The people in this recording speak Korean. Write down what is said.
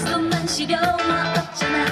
약속만 시려워 없잖아.